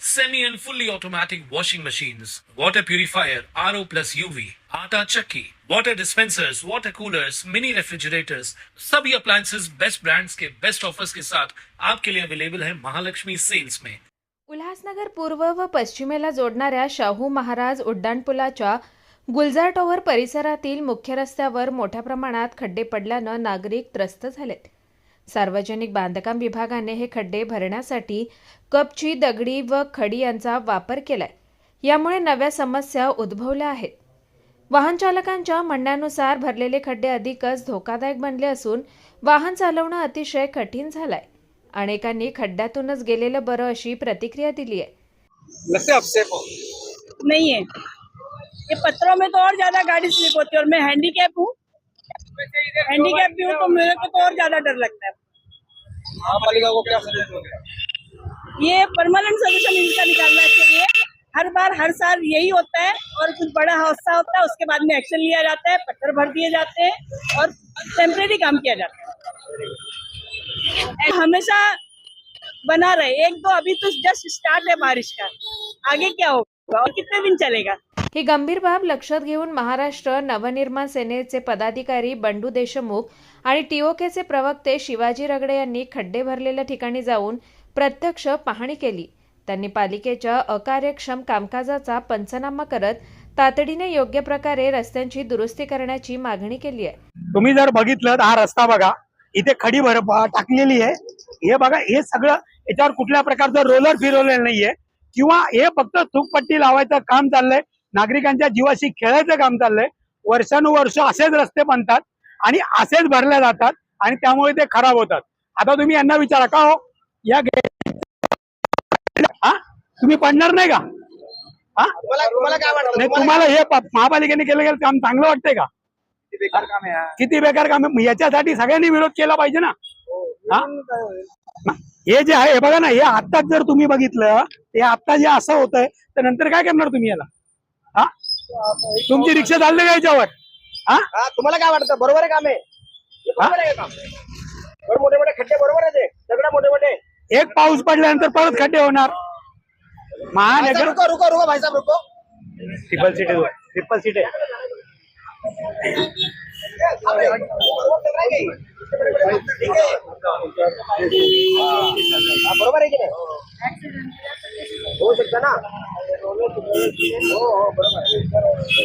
semi and fully automatic washing machines, water purifier, RO plus UV, आटा चक्की, water dispensers, water coolers, mini refrigerators, सभी appliances best brands के best offers के साथ आपके लिए अवेलेबल है महालक्ष्मी सेल्स में उल्हासनगर पूर्व व पश्चिमेला जोडणाऱ्या शाहू महाराज उड्डाणपुलाच्या गुलजार टॉवर परिसरातील मुख्य रस्त्यावर मोठ्या प्रमाणात खड्डे पडल्यानं नागरिक त्रस्त झालेत. सार्वजनिक बांधकाम विभागाने हे खड्डे भरण्यासाठी कपची दगडी व खडी यांचा वापर केलाय. यामुळे नव्या समस्या उद्भवल्या आहेत. वाहन चालकांच्या म्हणण्यानुसार भरलेले खड्डे अधिकच धोकादायक बनले असून वाहन चालवणं अतिशय कठीण झालंय. अनेकांनी खड्ड्यातूनच गेलेलं बरं अशी प्रतिक्रिया दिली आहे. लगता है. नहीं ये पत्थरों में तो और ज्यादा गाड़ी स्लिप होती है और मैं हैंडीकैप हूँ। हैंडीकैप भी हूँ तो मेरे को तो और ज्यादा डर लगता है। को क्या ये परमानेंट सोल्यूशन इनका निकालना चाहिए। हर बार, हर साल यही होता है और कुछ बड़ा हादसा होता है, उसके बाद में एक्शन लिया जाता है, पत्थर भर दिए जाते हैं और टेम्परेरी काम किया जाता है। हमेशा बना रहे। एक दो, अभी तो जस्ट स्टार्ट है बारिश का। आगे क्या होगा? और कितने दिन चलेगा? ही गंभीर बाब लक्षात घेऊन महाराष्ट्र नवनिर्माण सेनेचे पदाधिकारी बंडू देशमुख आणि टीओकेचे प्रवक्ते शिवाजी रगडे यांनी खड्डे भरलेल्या ठिकाणी जाऊन प्रत्यक्ष पाहणी केली. त्यांनी पालिकेच्या अकार्यक्षम कामकाजाचा पंचनामा करत तातडीने योग्य प्रकारे रस्त्यांची दुरुस्ती करण्याची मागणी केली आहे. तुम्ही जर बघितलं तर हा रस्ता बघा इथे खडी भर टाकलेली आहे. हे बघा हे सगळं याच्यावर कुठल्या प्रकारचं रोलर फिरवलेलं नाहीये. किंवा हे फक्त थुकपट्टी लावायचं काम चाललंय नागरिकांच्या जीवाशी खेळायचं काम चाललंय. वर्षानुवर्ष असेच रस्ते बनतात आणि असेच भरले जातात आणि त्यामुळे ते खराब होतात. आता तुम्ही यांना विचारा का हो? या हा? तुम्ही पडणार नाही का? हा? तुम्हाला हे महापालिकेने केलं गेलं काम चांगलं वाटतंय का? किती बेकार काम आहे? किती बेकार काम आहे? याच्यासाठी सगळ्यांनी विरोध केला पाहिजे ना. हा? हे? जे आहे हे बघा ना हे आत्ताच जर तुम्ही बघितलं ते आता जे असं होतंय तर नंतर काय करणार तुम्ही याला? हा? तुमची रिक्षा चालली का याच्यावर? हा? तुम्हाला काय वाटतं? बरोबर आहे काम आहे हे बरोबर आहे का? काम बरं, मोठे मोठे खड्डे बरोबर आहे ते? सगळं मोठे मोठे? एक पाऊस पडल्यानंतर परत खड्डे होणार. महानगर रुको रुको रुको भाई साहब रुको ट्रिपल सीट ट्रिपल सीट आहे. बरोबर आहे की नाही?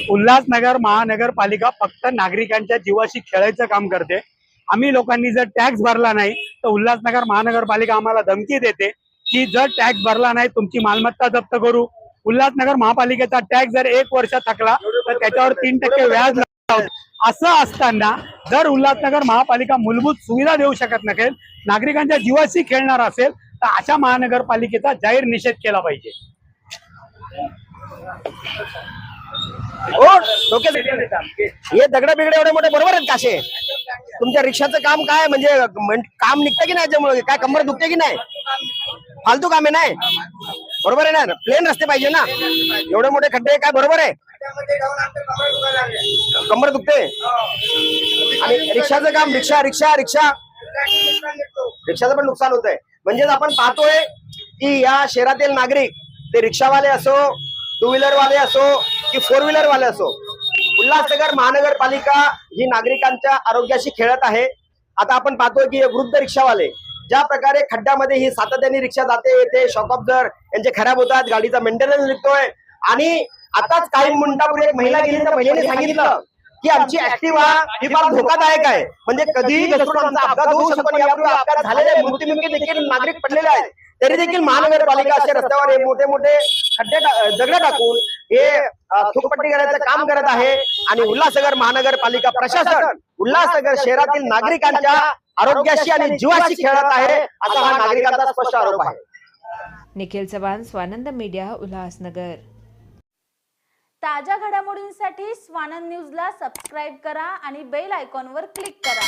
उल्हासनगर महानगरपालिका फक्त नागरिकांच्या जीवाशी खेळायचं काम करते. आम्ही लोकांनी जर टॅक्स भरला नाही तर उल्हासनगर महानगरपालिका आम्हाला धमकी देते की जर टॅक्स भरला नाही तुमची मालमत्ता जप्त करू. उल्हासनगर महापालिकेचा टॅक्स जर एक वर्ष थकला तर त्याच्यावर तीन टक्के व्याज असं असताना जर उल्हासनगर महापालिका मूलभूत सुविधा देऊ शकत नसेल नागरिकांच्या जीवाशी खेळणार असेल तर अशा महानगरपालिकेचा जाहीर निषेध केला पाहिजे. हो हे दगड बिगडे एवढे मोठे बरोबर आहेत काशे तुमच्या रिक्षाचं काम काय म्हणजे काम निघतं की नाही याच्यामुळे? काय कंबर दुखते की नाही? फालतू काम आहे नाही? बरोबर आहे ना? प्लेन रस्ते पाहिजे ना? एवढे मोठे खड्डे काय? बरोबर आहे? कंबर दुखते? आणि रिक्षाचं काम रिक्षा रिक्षा रिक्षा. रिक्षाचं पण नुकसान होत आहे म्हणजेच आपण पाहतोय की या शहरातील नागरिक ते रिक्षावाले असो टू व्हीलर वाले असो की फोर व्हीलर वाले असो उल्हासनगर महानगरपालिका ही नागरिकांच्या आरोग्याशी खेळत आहे आता आपण पाहतोय की वृद्ध रिक्षावाले ज्या प्रकारे खड्ड्यामध्ये ही सातत्याने रिक्षा जाते येते शॉक ऑब्झर यांचे खराब होतात गाडीचा मेंटेनन्स निघतोय आणि आताच काही मिनिटापूर्वी एक महिला गेली तर महिलेने सांगितलं की आमची ऍक्टिवा ही फार धोकादायक आहे म्हणजे कधीही घसरून आमचा अपघात होऊ शकतो यापूर्वी अपघात झालेले आहेत. देखील नागरिक पडलेले आहेत तरी देखील महानगरपालिका असे रस्त्यावर हे मोठे मोठे खड्डे दगड टाकून हे थुकपट्टी करायचं काम करत आहे. आणि उल्हासनगर महानगरपालिका प्रशासन उल्हासनगर शहरातील नागरिकांच्या आरोग्याशी आणि जीवाशी खेळत आहे असा हा नागरिकांचा स्पष्ट आरोप आहे. निखिल चव्हाण स्वानंद मीडिया उल्हासनगर. ताज्या घडामोडींसाठी स्वानंद न्यूजला सबस्क्राईब करा आणि बेल आयकॉनवर क्लिक करा.